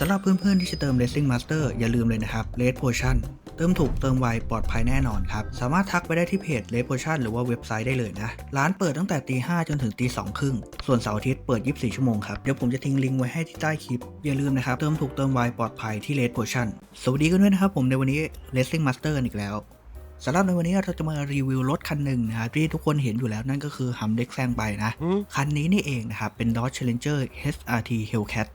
สำหรับเพื่อนๆที่จะเติม Racing Master อย่าลืมเลยนะครับ Red Potion เติมถูกเติมไวปลอดภัยแน่นอนครับ สามารถทักไปได้ที่เพจ Red Potion หรือว่าเว็บไซต์ได้เลยนะ ร้านเปิดตั้งแต่ตีห้าจนถึงตีสองครึ่ง ส่วนเสาร์อาทิตย์เปิด 24 ชั่วโมงครับ เดี๋ยวผมจะทิ้งลิงก์ไว้ให้ที่ใต้คลิป อย่าลืมนะครับ เติมถูกเติมไวปลอดภัยที่ Red Potion สวัสดีกันด้วยนะครับผมในวันนี้ Racing Master กันอีกแล้วสำหรับในวันนี้เราจะมารีวิวรถคันหนึ่งนะครับที่ทุกคนเห็นอยู่แล้วนั่นก็คือฮัมเด็กแซงไปนะ คันนี้นี่เองนะครับเป็น Dodge Challenger HRT Hellcat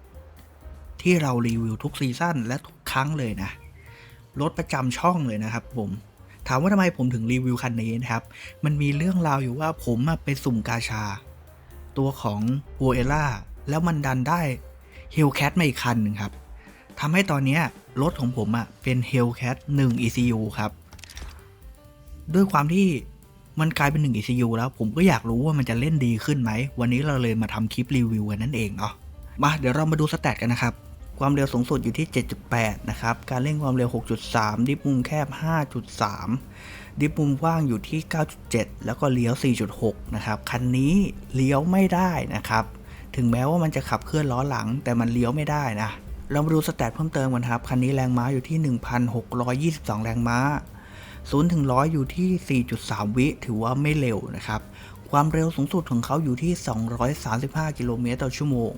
ที่เรารีวิวทุกซีซั่นและทุกครั้งเลยนะ รถประจำช่องเลยนะครับผม ถามว่าทำไมผมถึงรีวิวคันนี้นะครับ มันมีเรื่องราวอยู่ว่าผมอะไปสุ่มกาชา ตัวของโ o เอล่าแล้วมันดันได้ Hellcat มาอีกคันหนึ่งครับทำให้ตอนนี้รถของผมอะเป็น Hellcat 1 ECU ครับ ด้วยความที่มันกลายเป็น 1 ECU แล้วผมก็อยากรู้ว่ามันจะเล่นดีขึ้นไหม วันนี้เราเลยมาทำคลิปรีวิวกันนั่นเองเนาะมาเดี๋ยวเรามาดูสแตทกันนะครับ ความเร็วสูงสุดอยู่ที่ 7.8 นะครับ การเร่งความเร็ว 6.3 ดิฟมุมแคบ 5.3 ดิฟมุมกว้างอยู่ที่ 9.7 แล้วก็เลี้ยว 4.6 นะครับ คันนี้เลี้ยวไม่ได้นะครับ ถึงแม้ว่ามันจะขับเคลื่อนล้อหลัง แต่มันเลี้ยวไม่ได้นะ เรามาดูสแตทเพิ่มเติมกันครับ คันนี้แรงม้าอยู่ที่ 1,622 แรงม้า 0 ถึง 100 อยู่ที่ 4.3 วิ ถือว่าไม่เร็วนะครับ ความเร็วสูงสุดของเขาอยู่ที่ 235 กิโลเมตรต่อชั่วโมง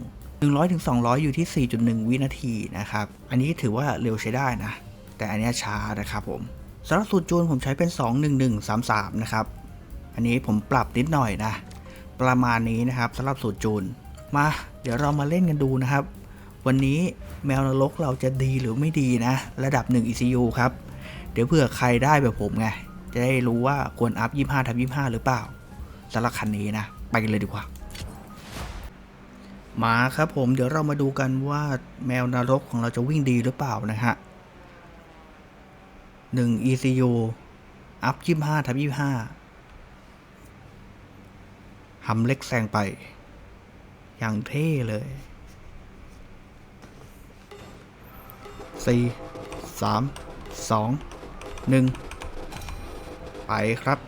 100ถึง200 อยู่ที่ 4.1 วินาทีนะครับ อันนี้ถือว่าเร็วใช้ได้นะ แต่อันนี้ช้านะครับผมสำหรับสูตรจูนผมใช้เป็น 21133 นะครับ อันนี้ผมปรับนิดหน่อยนะ ประมาณนี้นะครับสำหรับสูตรจูน มา เดี๋ยวเรามาเล่นกันดูนะครับ วันนี้แมวนรกเราจะดีหรือไม่ดีนะ ระดับ 1 ECU ครับ เดี๋ยวเผื่อใครได้แบบผมไง จะได้รู้ว่าควรอัพ 25ทับ25 หรือเปล่าสำหรับคันนี้นะ ไปกันเลยดีกว่า หมาครับผมเดี๋ยวเรามาดูกันว่าแมวนรกของเราจะวิ่งดีหรือเปล่านะฮะหนึ่ง ECU อัพ25ทับ25หำเล็กแซงไป อย่างเท่เลยสี่สามสองหนึ่งไปครับ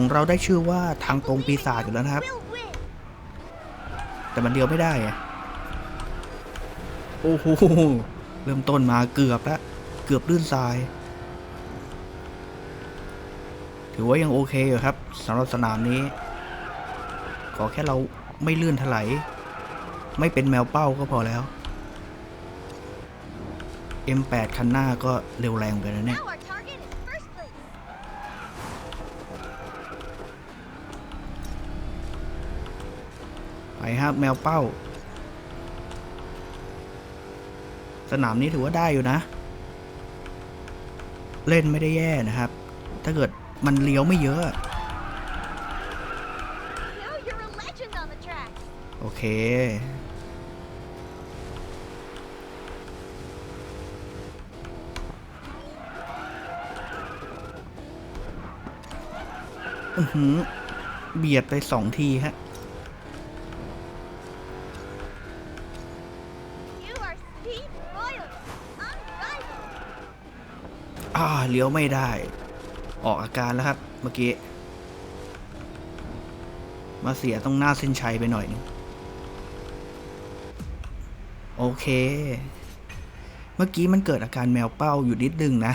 ของเราได้ชื่อว่าทางตรงปีศาจอยู่แล้วนะครับ แต่มันเดียวไม่ได้อะโอ้โหเริ่มต้นมาเกือบแล้วเกือบลื่นทราย ถือว่ายังโอเคอยู่ครับสำหรับสนามนี้ ขอแค่เราไม่ลื่นถลายไม่เป็นแมวเป้าก็พอแล้ว M8 คันหน้าก็เร็วแรงไปนะเนี่ย ไปครับแมวเป้า สนามนี้ถือว่าได้อยู่นะ เล่นไม่ได้แย่นะครับ ถ้าเกิดมันเลี้ยวไม่เยอะ โอเคอือหือเบียดไปสองทีฮะ อ่าเลี้ยวไม่ได้ ออกอาการแล้วครับ เมื่อกี้ มาเสียตรงหน้าเส้นชัยไปหน่อยนึงโอเค เมื่อกี้มันเกิดอาการแมวเป้าอยู่นิดนึงนะ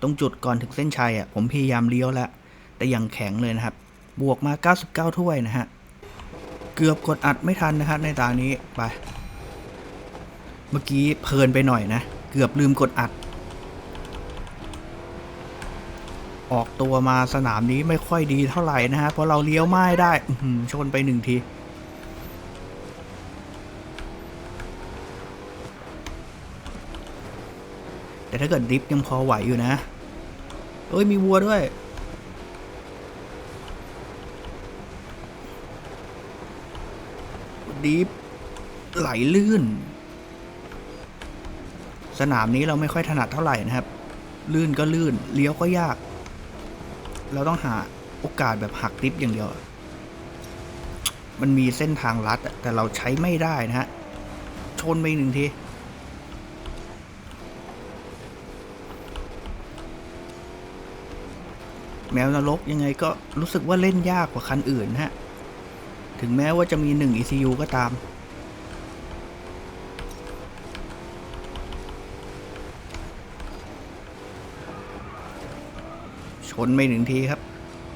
ตรงจุดก่อนถึงเส้นชัยอะ ผมพยายามเลี้ยวแล้ว แต่ยังแข็งเลยนะครับ บวกมา 99 ถ้วยนะฮะ เกือบกดอัดไม่ทันนะครับในตานี้ ไป เมื่อกี้เพลินไปหน่อยนะ เกือบลืมกดอัด ออกตัวมาสนามนี้ไม่ค่อยดีเท่าไหร่นะฮะ เพราะเราเลี้ยวไม่ได้ชนไปหนึ่งทีแต่ถ้าเกิดดริฟต์ยังพอไหวอยู่นะ เอ้ย มีวัวด้วยดริฟต์ไหลลื่น สนามนี้เราไม่ค่อยถนัดเท่าไหร่นะครับ ลื่นก็ลื่น เลี้ยวก็ยาก เราต้องหาโอกาสแบบหักดิฟอย่างเดียว มันมีเส้นทางลัด แต่เราใช้ไม่ได้นะฮะ ชนไปหนึ่งทีแมวนรกยังไงก็รู้สึกว่าเล่นยากกว่าคันอื่นนะฮะ ถึงแม้ว่าจะมี 1 ECU ก็ตาม ชนไม่หนึ่งทีครับ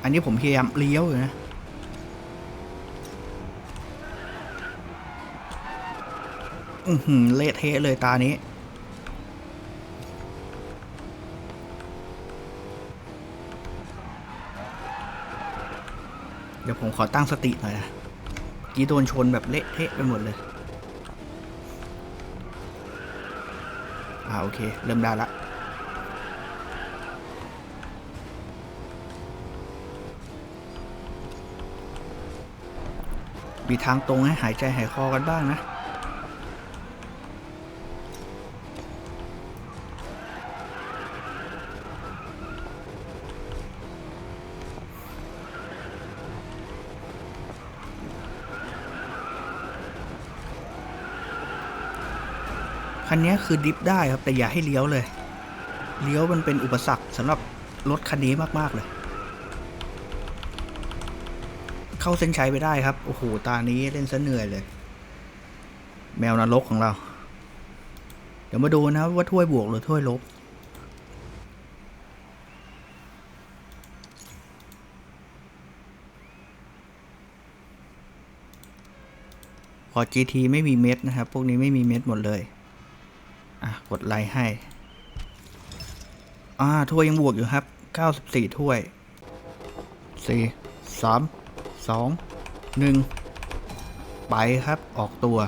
อันนี้ผมพยายามเลี้ยวอยู่นะอือหือเละเทะเลยตานี้ เดี๋ยวผมขอตั้งสติหน่อยนะกี้โดนชนแบบเละเทะไปหมดเลย อ่าโอเค เริ่มได้ละ มีทางตรงให้หายใจหายคอกันบ้างนะ คันนี้คือดิฟได้ครับ แต่อย่าให้เลี้ยวเลย เลี้ยวมันเป็นอุปสรรคสำหรับรถคันนี้มาก ๆ เลย เข้าเส้นชัยไปได้ครับ โอ้โห ตานี้เล่นซะเหนื่อยเลย แมวนรกของเรา เดี๋ยวมาดูนะว่าถ้วยบวกหรือถ้วยลบ พอ GT ไม่มีเม็ดนะครับ พวกนี้ไม่มีเม็ดหมดเลย อะ กดไลค์ให้ อ่า ถ้วยยังบวกอยู่ครับ 94 ถ้วย 4 3 2 1 ไปครับออกตัว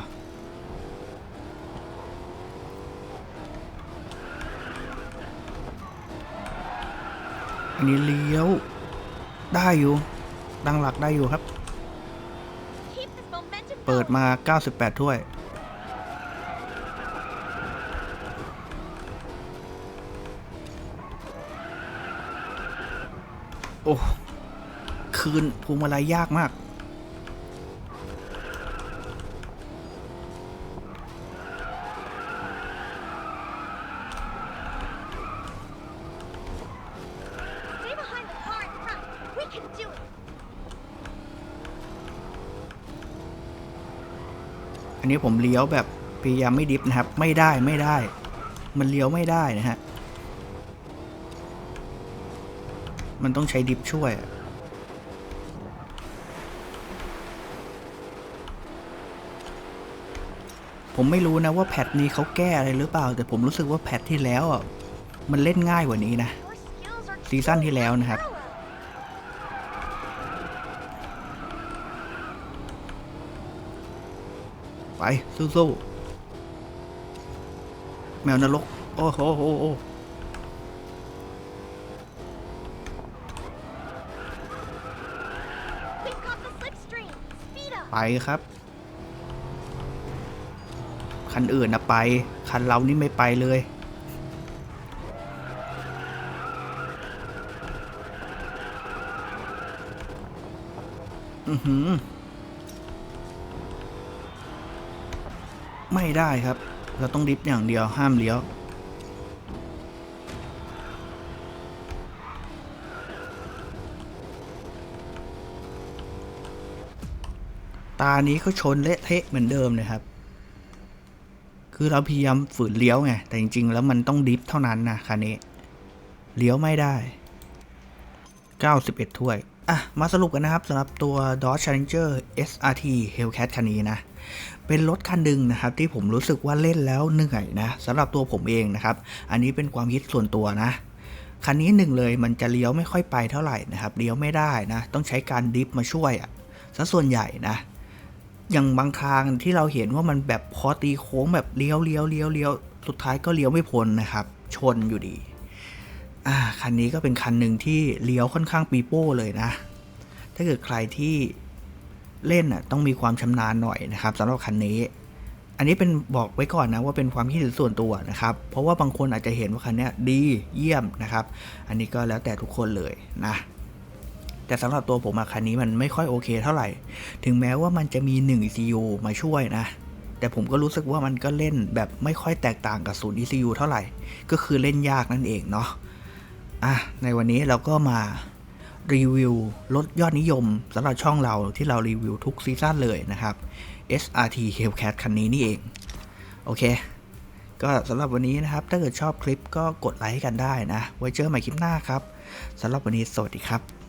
อันนี้เลี้ยว ได้อยู่ตั้งหลักได้อยู่ครับ เปิดมา 98 ถ้วย โอ้ คืนพวงมาลัยยากมาก Stay behind the car in front. We can do it. อันนี้ผมเลี้ยวแบบพยายามไม่ดิฟนะครับ ไม่ได้ไม่ได้ มันเลี้ยวไม่ได้นะฮะ มันต้องใช้ดิฟช่วยอะ ผมไม่รู้นะว่าแพทนี้เขาแก้อะไรหรือเปล่า แต่ผมรู้สึกว่าแพทที่แล้วอะมันเล่นง่ายกว่านี้นะซีซั่นที่แล้วนะครับ ไปสู้ๆแมวนรก โอ้โหโอ้โหไปครับ คันอื่นนะไป คันเรานี่ไม่ไปเลย อือหือ ไม่ได้ครับ เราต้องดิฟอย่างเดียวห้ามเลี้ยวตานี้ก็ชนเละเทะเหมือนเดิมเลยครับ คือเราพยายามฝืนเลี้ยวไง แต่จริง ๆ แล้วมันต้องดิฟเท่านั้นนะคันนี้ เลี้ยวไม่ได้ 91 ถ้วย อะ มาสรุปกันนะครับสำหรับตัว Dodge Challenger SRT Hellcat คันนี้นะ เป็นรถคันหนึ่งนะครับ ที่ผมรู้สึกว่าเล่นแล้วเหนื่อยนะสำหรับตัวผมเองนะครับ อันนี้เป็นความคิดส่วนตัวนะคันนี้หนึ่งเลยมันจะเลี้ยวไม่ค่อยไปเท่าไหร่นะครับเลี้ยวไม่ได้นะ ต้องใช้การดิฟมาช่วยอะ่ะซะส่วนใหญ่นะ อย่างบางทางที่เราเห็นว่ามันแบบพอตีโค้งแบบเลี้ยวเลี้ยวเลี้ยวเลี้ยวสุดท้ายก็เลี้ยวไม่พ้นนะครับ ชนอยู่ดี อ่าคันนี้ก็เป็นคันหนึ่งที่เลี้ยวค่อนข้างปีโป้เลยนะ ถ้าเกิดใครที่เล่นอะต้องมีความชำนาญหน่อยนะครับสำหรับคันนี้ อันนี้เป็นบอกไว้ก่อนนะว่าเป็นความคิดเห็นส่วนตัวนะครับ เพราะว่าบางคนอาจจะเห็นว่าคันนี้ดีเยี่ยมนะครับ อันนี้ก็แล้วแต่ทุกคนเลยนะ แต่สำหรับตัวผมอะคันนี้มันไม่ค่อยโอเคเท่าไหร่ ถึงแม้ว่ามันจะมี 1 ECU มาช่วยนะ แต่ผมก็รู้สึกว่ามันก็เล่นแบบไม่ค่อยแตกต่างกับศูนย์ ECU เท่าไหร่ ก็คือเล่นยากนั่นเองเนาะอะในวันนี้เราก็มารีวิวรถยอดนิยมสำหรับช่องเราที่เรารีวิวทุกซีซั่นเลยนะครับ SRT Hellcat คันนี้นี่เอง โอเค ก็สำหรับวันนี้นะครับ ถ้าเกิดชอบคลิปก็กดไลค์กันได้นะ ไว้เจอใหม่คลิปหน้าครับสำหรับวันนี้สวัสดีครับ